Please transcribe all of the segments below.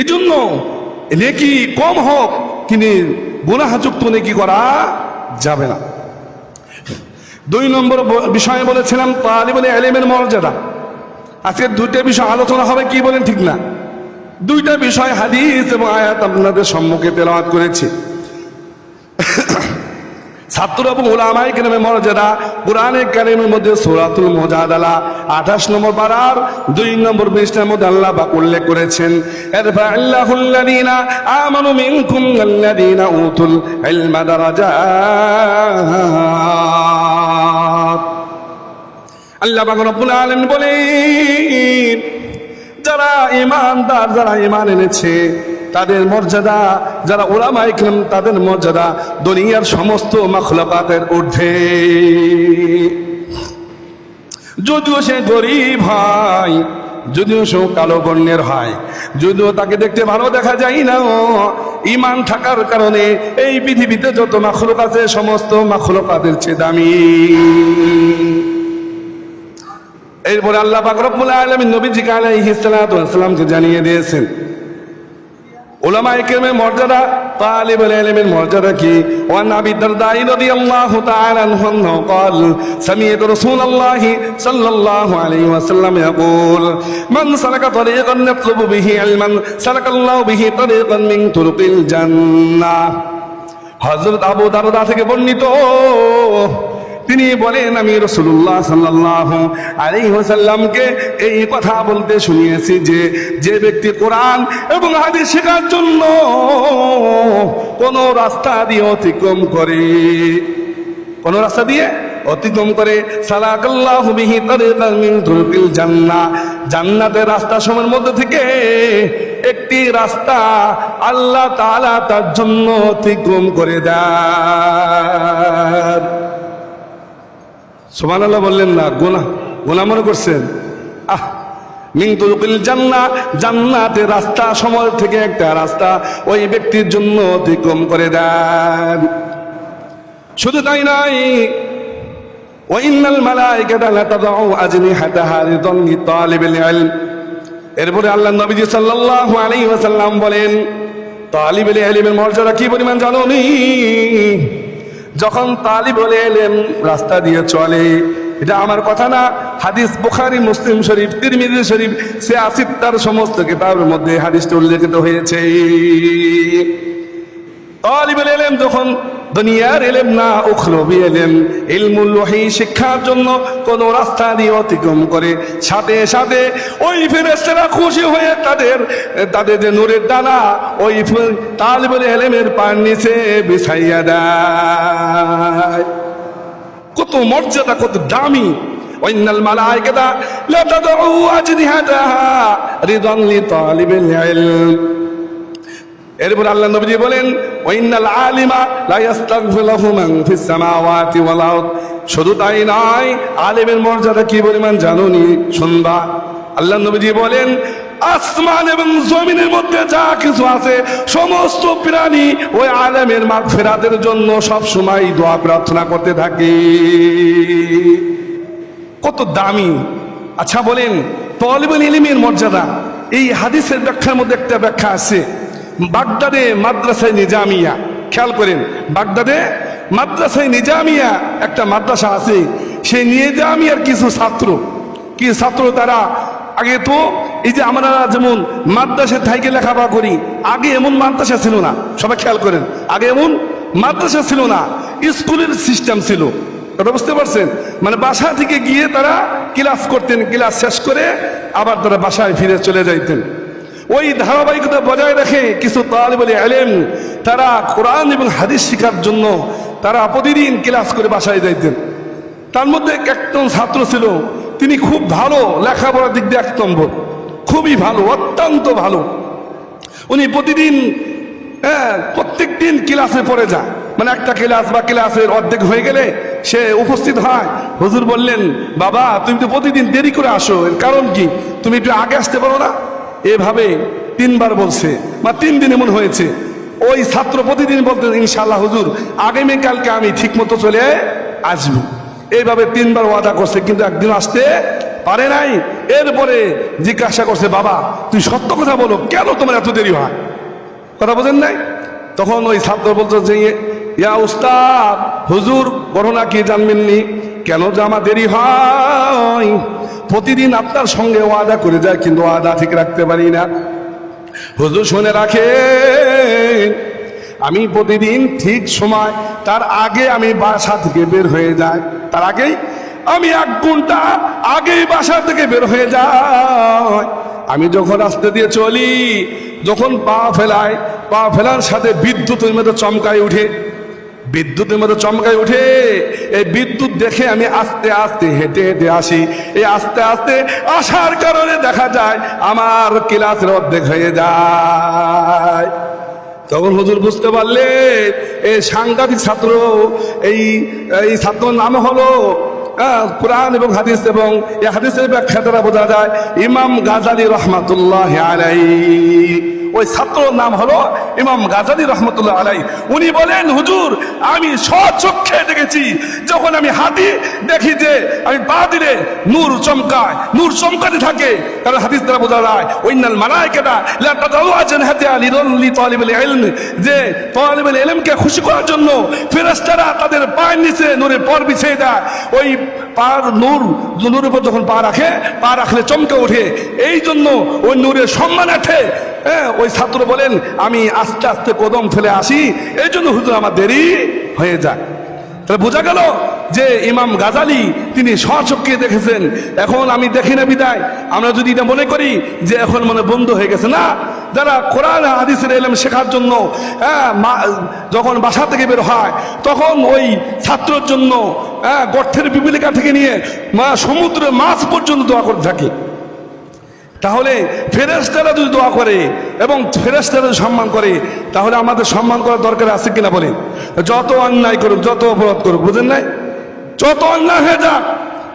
এই জন্য নেকি কম হোক কিন্তু গুণাহাযুক্ত নেকি করা যাবে না। দুই নম্বর বিষয়ে বলেছিলাম, তালিবুল এলেমের মর্যাদা। আজকে দুইটা বিষয় আলোচনা হবে, কি বলেন ঠিক না? দুইটা বিষয় হাদিস এবং আয়াত আপনাদের সম্মুখে তেলাওয়াত করেছি। ছাত্র এবং ওলামাই কেরামে মর্যাদা কোরআনে কারিমের মধ্যে সুরাতুল মুজাদালা, আঠাশ নম্বর পারার, দুই নম্বর পৃষ্ঠার মধ্যে আল্লাহ পাক উল্লেখ করেছেন এরফা আল্লাহুল্লাযীনা আমানু মিনকুম আল্লাযীনা উতুল ইলমা দারাজাত। আল্লাহ পাক রব্বুল আলামিন বলেন, যারা ইমানদার যারা ইমান এনেছে তাদের মর্যাদা, যারা ওলামা ইকরাম তাদের মর্যাদা, দুনিয়ার সমস্ত মাখলকাতের ঊর্ধ্বে। যদিও সে গরিব হয়, যদিও সে কালো বর্ণের হয়, যদিও তাকে দেখতে ভালো দেখা যায় না ইমান থাকার কারণে এই পৃথিবীতে যত মাখলুক আছে, সমস্ত মাখলুকাতের চেয়ে দামি। এরপরে আল্লাহ পাক রব্বুল আলামিন নবীজিকে আলাইহিস সালাতু ওয়াস সালামকে জানিয়ে দিয়েছেন উলামা ইকরামের মর্যাদা তালিবুল ইলমের মর্যাদা কি ওয়ান আবি দারদাই রাদিয়াল্লাহু তাআলা আনহু আন্নাহু قال سمعت رسول الله صلى الله عليه وسلم يقول من سلك طريقا يطلب به علما سلك الله به طريقا من طرق الجنه হযরত আবু দারদা থেকে বর্ণিত তিনি বলেন, আমি রসুল্লাহ সাল্লাহ আলী হোসাল্লামকে এই কথা বলতে শুনিয়েছি যে যে ব্যক্তি কোরআন এবং হাদিস শেখার জন্য কোন রাস্তা দিয়ে অতিক্রম করে, কোন রাস্তা দিয়ে অতিক্রম করে, সালাকাল্লাহু বিহি মিন তুরুকিল জান্নাহ, জান্নাতের রাস্তা সময়ের মধ্যে থেকে একটি রাস্তা আল্লাহ তাআলা তার জন্য অতিক্রম করে দেয়। সোমান আল্লাহ বললেন, না গোনা গোনা মনে করছেন? আহ মিং তুলকিল জান্না, জান্নাতের রাস্তা সময় থেকে একটা রাস্তা ওই ব্যক্তির জন্য অতিক্রম করে দেন। শুধু তাই নাই ওয়াইনাল মালাইকাতা লা তাদউ আজনিহাতাহা রিদান লিতালিবিল ইলম। এরপরে আল্লাহ নবীজি সাল্লাল্লাহু আলাইহি ওয়াসাল্লাম বলেন, তালিবুল ইলমের মর্যাদা কি পরিমাণ জানো নি? যখন তালি বলে এলেম রাস্তা দিয়ে চলে। এটা আমার কথা না। হাদিস বুখারি, মুসলিম শরীফ তিরমিদি শরীফ সে আসিত্তার সমস্ত কিতাবের মধ্যে হাদিসটা উল্লেখিত হয়েছে। তালিবুল এলেম যখন দুনিয়ার এলেম না উখরবি এলেম ইলমুল ওহী শিক্ষার জন্য কোন রাস্তা দিয়ে অতিক্রম করে। সাথে সাথে ওই ফেরেশতারা খুশি হয়ে তাদের তাদের যে নূরের ডানা ওই তালিবুল এলেমের পার নিচে বিছাইয়া দেয়। কত মর্যাদা, কত দামি। ওয়াইনাল মালাইকাতা লা তাদউ আজনিহাতাহা রিদান লিতালিবিল ইলম। এরপর আল্লাহ নবীজি বলেন ওয়াইনাল আলিমা লা ইস্তাগফিরু লাহু মান ফিস সামাওয়াতি ওয়াল আরদ। শুধু তাই নয়, আলেমের মর্যাদা কি পরিমাণ জানুনি? শুনবা। আল্লাহ নবীজি বলেন, আসমান এবং জমিনের মধ্যে যা কিছু আছে, সমস্ত প্রাণী ওই আলেমের মাগফিরাতের জন্য সব সময় দোয়া প্রার্থনা করতে থাকে। কত দামি। আচ্ছা বলেন, তলিবুল ইলিমের মর্যাদা, এই হাদিসের ব্যাখ্যার মধ্যে একটা ব্যাখ্যা আছে। বাগদাদে মাদ্রাসায় নিজামিয়া। খেয়াল করেন, বাগদাদে মাদ্রাসায় নিজামিয়া একটা মাদ্রাসা আছে, সেই নিজামিয়ার কিছু ছাত্র। কি ছাত্র তারা? আগে তো এই যে আমরা যেমন মাদ্রাসায় থাইকে লেখাপড়া করি, আগে এমন মাদ্রাসা ছিল না। সবাই খেয়াল করেন, আগে এমন মাদ্রাসা ছিল না, স্কুলের সিস্টেম ছিল। কথা বুঝতে পারছেন? মানে বাসা থেকে গিয়ে তারা ক্লাস করতেন, ক্লাস শেষ করে আবার তারা বাসায় ফিরে চলে যাইতেন। ওই ধারাবাহিকতা বজায় রেখে কিছু তালিবুল আলেম, তারা কোরআন এবং হাদিস শেখার জন্য তারা প্রতিদিন ক্লাস করে বাসায় যাইতেন। তার মধ্যে একজন ছাত্র ছিল, তিনি খুব ভালো লেখাপড়ার দিক দিয়ে এক নম্বর খুবই ভালো, অত্যন্ত ভালো। উনি প্রতিদিন হ্যাঁ প্রত্যেক দিন ক্লাসে পড়ে যায়। মানে একটা ক্লাস বা ক্লাসের অর্ধেক হয়ে গেলে সে উপস্থিত হয়। হুজুর বললেন, বাবা, তুমি তো প্রতিদিন দেরি করে আসো, এর কারণ কি? তুমি একটু আগে আসতে পারো না? এভাবে তিনবার বলছে, বা তিন দিন এমন হয়েছে। ওই ছাত্র প্রতিদিন বলতে ইনশাল্লাহ হুজুর আগামীকালকে আমি ঠিক মতো চলে আসব। এইভাবে তিনবার ওয়াদা করছে, কিন্তু একদিন আসতে পারে নাই। এরপরে জিজ্ঞাসা করছে, বাবা, তুই সত্য কথা বলো, কেন তোমার এত দেরি হয়? কথা বোঝেন নাই? তখন ওই ছাত্র বলতো যে, ইয়া উস্তাদ, হুজুর, ঘটনা কি জানবেননি? কেন যে আমার দেরি হয়? প্রতিদিন আপনার সঙ্গে ওয়াদা করে যায়, কিন্তু ওয়াদা ঠিক রাখতে পারি না। হুজুর শুনে রাখেন, আমি প্রতিদিন ঠিক সময়, তার আগে আমি বাসা থেকে বের হয়ে যাই। তার আগেই আমি এক ঘণ্টা আগেই বাসা থেকে বের হয়ে যাই। আমি যখন রাস্তা দিয়ে চলি, যখন পা ফেলাই, পা ফেলার সাথে বিদ্যুতের মধ্যে চমকায় উঠে বিদ্যুতের মধ্যে চমকায় উঠে এই বিদ্যুৎ দেখে আমি আস্তে আস্তে হেঁটে হেঁটে আসি। এই আস্তে আস্তে আসার কারণে দেখা যায় আমার ক্লাসের অর্ধেক হয়ে যায়। তখন হুজুর বুঝতে পারলে এই সাংঘাতিক ছাত্র, এই এই ছাত্রর নাম হলো কোরআন এবং হাদিস এবং এই হাদিসের ব্যাখ্যা দ্বারা বোঝা যায়, ইমাম গাজালি রহমাতুল্লাহ আলাই ওই ছাত্রর নাম হলো ইমাম গাজালি রহমতুল্লাহ আলাই। উনি বলেন, হুজুর, আমি স্বচক্ষে দেখেছি। যখন আমি হাতি দেখি যে আমি পা দিলে নূর চমকায়, নূর চমকাতে থাকে কারণ হাদিস দ্বারা বোঝা যায় ওইনাল মালাইকেটা লা তাদাউ আজন হাতে আলি রল্লি তালিবুল ইলম। যে তালিবুল ইলমকে খুশি করার জন্য ফেরেশতারা তাদের পায়ের নিচে নূরের পর বিছিয়ে দেয়। ওই পার নূর, নূরের উপর যখন পা রাখে, পা রাখলে চমকে ওঠে। এই জন্য ওই নূরের সম্মানার্থে হ্যাঁ ওই ছাত্র বলেন, আমি আস্তে আস্তে কদম ফেলে আসি, এই জন্য হুজুর আমার দেরি হয়ে যায়। তাহলে বোঝা গেল যে ইমাম গাজালি, তিনি স্বচক্ষে দেখেছেন। এখন আমি দেখি না বিদায়। আমরা যদি এটা মনে করি যে এখন মনে বন্ধ হয়ে গেছে না, যারা কোরআন হাদিসের এলাম শেখার জন্য যখন বাসা থেকে বের হয়, তখন ওই ছাত্রর জন্য গর্থের বিপিলিকা থেকে নিয়ে সমুদ্রের মাছ পর্যন্ত দোয়া করতে থাকে। তাহলে ফেরেস্তারা যদি দোয়া করে এবং ফেরেস্তারা যদি সম্মান করে, তাহলে আমাদের সম্মান করার দরকার আছে কিনা বলে যত অন্যায় করুক, যত অপরাধ করুক, বুঝেন নাই? যত অন্যায় হয়ে যাক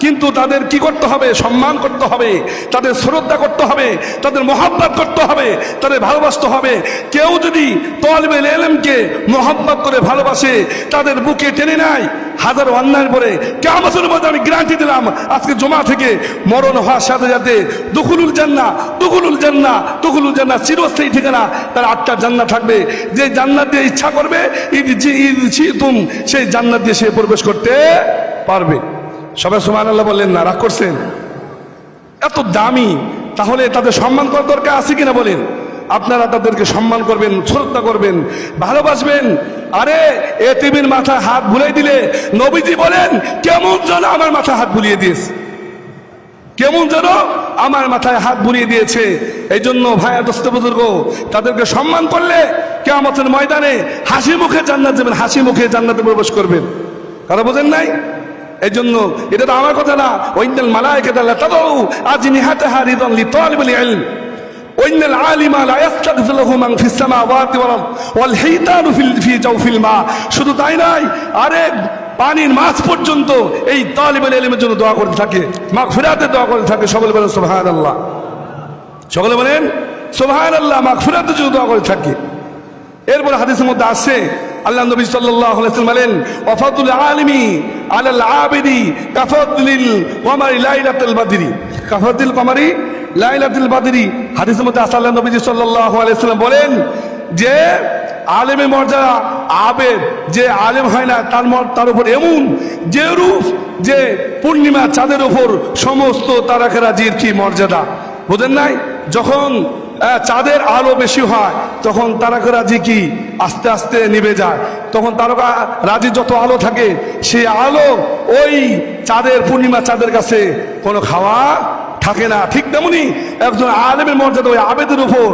কিন্তু তাদের কি করতে হবে? সম্মান করতে হবে, তাদের শ্রদ্ধা করতে হবে, তাদের মহাব্বত করতে হবে, তাদের ভালোবাসতে হবে। কেউ যদি তলবে এলেমকে মহাব্বত করে ভালোবাসে, তাদের বুকে টেনে নেয়, হাজার অন্যায়ের পরে কেমন মধ্যে আমি গ্যারান্টি দিলাম, আজকে জমা থেকে মরণ হওয়ার সাথে সাথে দুকুলুল জান্না দুকুলুল জান্না দুকুলুল জান্না চিরস্থায়ী ঠিকানা, তার আটটা জান্না থাকবে। যে জান্নাত দিয়ে ইচ্ছা করবে ঈদ তুম সেই জান্নাত দিয়ে সে প্রবেশ করতে পারবে। সবাই সুমান আল্লাহ বললেন, না, রাগ করছেন? এত দামি, তাহলে তাদের সম্মান করার দরকার আছে কিনা বলেন? আপনারা তাদেরকে সম্মান করবেন, শ্রদ্ধা করবেন, ভালোবাসবেন। আরে, এ টিভির মাথায় হাত ভুলাই দিলে নবীজি বলেন, কেমন যেন আমার মাথায় হাত বুলিয়ে দিয়েছে। কেমন যেন আমার মাথায় হাত বুলিয়ে দিয়েছে। এই জন্য ভাইয়া, দোস্ত বুজুর্গ, তাদেরকে সম্মান করলে কেমতের ময়দানে হাসি মুখে জান্নাত যাবেন, হাসি মুখে জান্নাতে প্রবেশ করবেন। কথা বোঝেন নাই? এই জন্য এটা তো আমার কথা না ওইনাল মালায়কে দাল্লা তাদাউ আজ নিহাতে হারিদান লি তালিবুল ইলম وإن العالم لا يستغفر له من في السماوات والأرض والحيتان في في جوف الماء শুধু তাই নাই আরে পানির মাছ পর্যন্ত এই তালিবুল ইলমের জন্য দোয়া করতে থাকে মাগফিরাতের দোয়া করতে থাকে সকলে বলেন সুবহানাল্লাহ সকলে বলেন সুবহানাল্লাহ মাগফিরাতের জন্য দোয়া করতে থাকে এরপর হাদিসের মধ্যে আসছে আল্লাহ নবী সাল্লাল্লাহু আলাইহি বলেন ওয়াফাতুল আলিমি আলাল আবিদি কাফাতুলিল কমারি লাইলাতুল বাদরি। কাফাতুল কমারি লাইলাতুল বাদরি। হাদিসের মধ্যে আসছে আল্লাহ নবী সাল্লাল্লাহু আলাইহি বলেন যে আলেমের মর্যাদা আবেদ, যে আলেম হয় না, তার তার উপর এমন যে রূপ যে পূর্ণিমা চাঁদের উপর সমস্ত তারাকেরাজির কি মর্যাদা? বুঝেন নাই? যখন চাঁদের আলো বেশি হয় তখন তারকা রাজি কি? আস্তে আস্তে নিভে যায়। তখন তারকা রাজি যত আলো থাকে, সেই আলো ওই চাঁদের পূর্ণিমা চাঁদের কাছে কোনো খাওয়া থাকে না। ঠিক তেমনি একজন আলেমের মর্যাদা ওই আবেদের উপর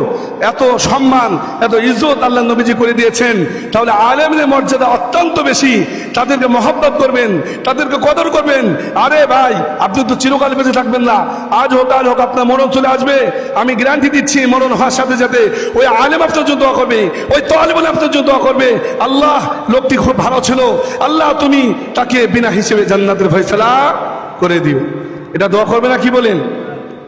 এত সম্মান, এত ইজ্জত আল্লাহ নবীজি করে দিয়েছেন। তাহলে আলেমের মর্যাদা অত্যন্ত বেশি। তাদেরকে মহব্বত করবেন, তাদেরকে কদর করবেন। আরে ভাই, আপনি তো চিরকাল বেঁচে থাকবেন না। আজ হোক আজ হোক, আপনার মরণ চলে আসবে। আমি গ্যারান্টি দিচ্ছি মরণ হওয়ার সাথে সাথে ওই আলেম আপনার জন্য দোয়া করবে, ওই তালেবন আপনার জন্য দোয়া করবে। আল্লাহ লোকটি খুব ভালো ছিল। আল্লাহ তুমি তাকে বিনা হিসেবে জান্নাতের ফয়সলা করে দিও। এটা দোয়া করবে না কি বলেন?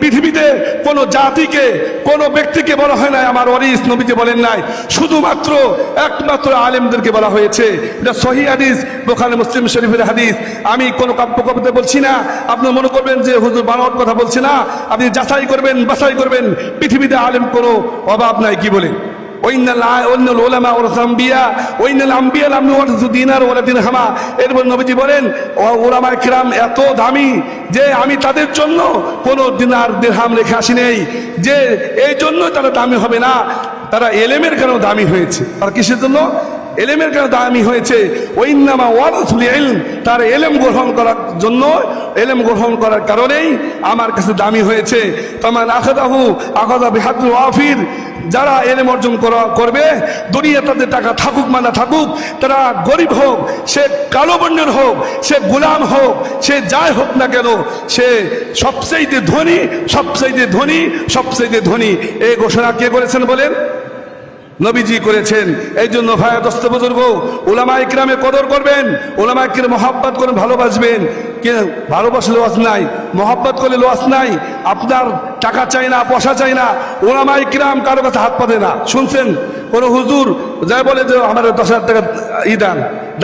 পৃথিবীতে কোনো জাতিকে, কোনো ব্যক্তিকে বলা হয় নাই, আমার অরিস নবীকে বলেন নাই। শুধুমাত্র একমাত্র আলেমদেরকে বলা হয়েছে। এটা সহি হাদিস বোখানে মুসলিম শরীফের হাদিস। আমি কোনো কাব্য কবিতা বলছি না। আপনি মনে করবেন যে হুজুর বানোয়ার কথা বলছি না। আপনি যাচাই করবেন, বাছাই করবেন। পৃথিবীতে আলেম কোনো অভাব নাই, কি বলে এরপর নবীজি বলেন ওরামায় কিরাম, এত দামি যে আমি তাদের জন্য কোনো দিনার দিরহাম রেখে আসি নেই যে এই জন্য তারা দামি হবে না। তারা এলেমের কেন দামি হয়েছে। তারা কিসের জন্য? এলেমের কেন দামি হয়েছে। ওইনামা ওয়ারথুল ইলম, তার এলেম গ্রহণ করার জন্য, এলেম গ্রহণ করার কারণেই আমার কাছে দামি হয়েছে। তোমার আখদাহু, আখদা বিহাদুল ওয়াফির যারা এলেম অর্জন করা- করবে, দুনিয়া তাদের টাকা থাকুক মানে থাকুক, তারা গরিব হোক, সে কালো বর্ণের হোক, সে গোলাম হোক, সে যাই হোক না কেন, সে সবচেয়ে ধনী সবচেয়ে ধনী সবচেয়ে ধনী। এই ঘোষণা কে করেছেন বলেন? নবীজি করেছেন। এই জন্য ভাইয়া দস্ত বুজুর্গ ওলামা ইকরামে কদর করবেন ওলামা ইকরাম মহাব্বাত করে ভালোবাসবেন। কে ভালোবাসলে লস নাই, মহাব্বত করলে লস নাই, আপনার টাকা চাই না, পয়সা চাই না ওলামা ইকরাম কারও কাছে হাত পাতে না। শুনছেন? কোন হুজুর যাই বলে যে আমার দশ হাজার টাকা ই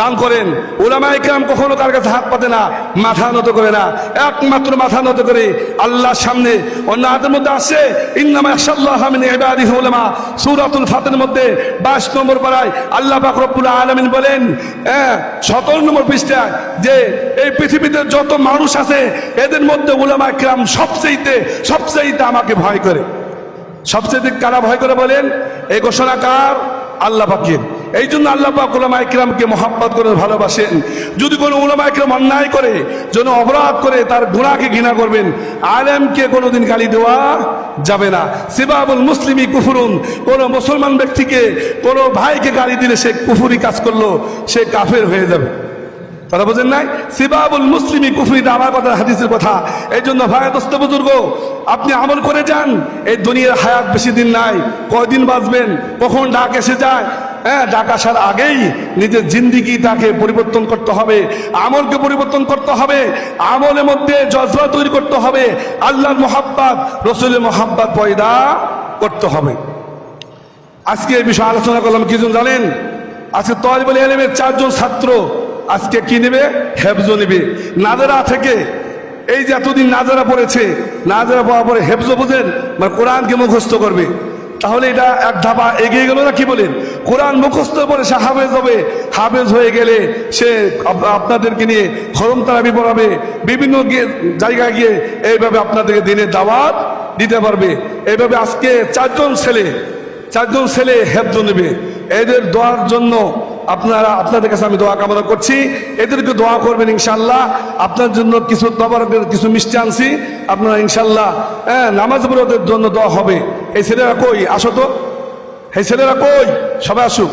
দান করেন। ওলামা ইকরাম কখনো কার কাছে হাত পাতে না, মাথা নত করে না। একমাত্র মাথা নত করে আল্লাহর সামনে অন্য হাতের মধ্যে আসে, ইন্নামা মিন ইবাদিহি উলামা। সূরাতুল ফাতির মধ্যে 22 নম্বর পারায় আল্লাহ পাক রব্বুল আলামিন বলেন হ্যাঁ 17 নম্বর পৃষ্ঠায় যে এই পৃথিবীতে যত মানুষ আছে, এদের মধ্যে উলামা ইকরাম সবচেয়ে সবচেয়ে আমাকে ভয় করে। সবচেয়ে দিক কারা ভয় করে বলেন? এই ঘোষণা কার আল্লাহ পাকের। এই জন্য আল্লাহ পাক ওলামা ইকরামকে মহাব্বত করে ভালোবাসেন। যদি কোনো ওলামা ইকরাম অন্যায় করে, যেন অপরাধ করে, তার গুণাকে ঘৃণা করবেন, আলেমকে কোনোদিন গালি দেওয়া যাবে না। সিবাবুল মুসলিমি কুফুরুন। কোন মুসলমান ব্যক্তিকে, কোনো ভাইকে গালি দিলে সে কুফুরি কাজ করল, সে কাফের হয়ে যাবে। তারা বোঝেন নাই? সিবাবুল মুসলিমি কুফরিটা আমার কথা হাদিসের কথা। এই জন্য ভাই দোস্ত বুজুর্গ, আপনি আমল করে যান। এই দুনিয়ার হায়াত বেশি দিন নাই। কয়দিন বাঁচবেন? কখন ডাক এসে যায়? হ্যাঁ ডাক আসার আগেই নিজের জিন্দিগি তাকে পরিবর্তন করতে হবে, আমলকে পরিবর্তন করতে হবে, আমলের মধ্যে জজবা তৈরি করতে হবে, আল্লাহর মোহাব্বাত, রসুলের মোহাব্বাত পয়দা করতে হবে। আজকে এই বিষয়ে আলোচনা করলাম, কি জন জানেন? আজকে তলিবুল এলেমের চারজন ছাত্র আজকে কি নেবে? হেফজো নেবে। নাজারা থেকে এই যে এতদিন নাজারা পড়েছে, নাজারা পড়ার পরে হেফজো বোঝেন মানে কোরআনকে মুখস্থ করবে। তাহলে এটা এক ধাপা এগিয়ে গেল না কি বলেন? কোরআন মুখস্থ করে সে হাফেজ হবে। হাফেজ হয়ে গেলে সে আপনাদেরকে নিয়ে খরম তারাবি পড়াবে। বিভিন্ন জায়গায় গিয়ে এইভাবে আপনাদেরকে দিনের দাওয়াত দিতে পারবে। এইভাবে আজকে চারজন ছেলে চারজন ছেলে হেফজ নেবে। এদের দোয়ার জন্য আপনারা, আপনাদের কাছে আমি দোয়া কামনা করছি। এদেরকে দোয়া করবেন ইনশাল্লাহ আপনার জন্য কিছু তবরকের, কিছু মিষ্টি আনছি। আপনারা ইনশাল্লাহ হ্যাঁ নামাজ বড়দের জন্য দোয়া হবে। এই ছেলেরা কই? আসো তো। এই ছেলেরা কই? সবাই আসুক।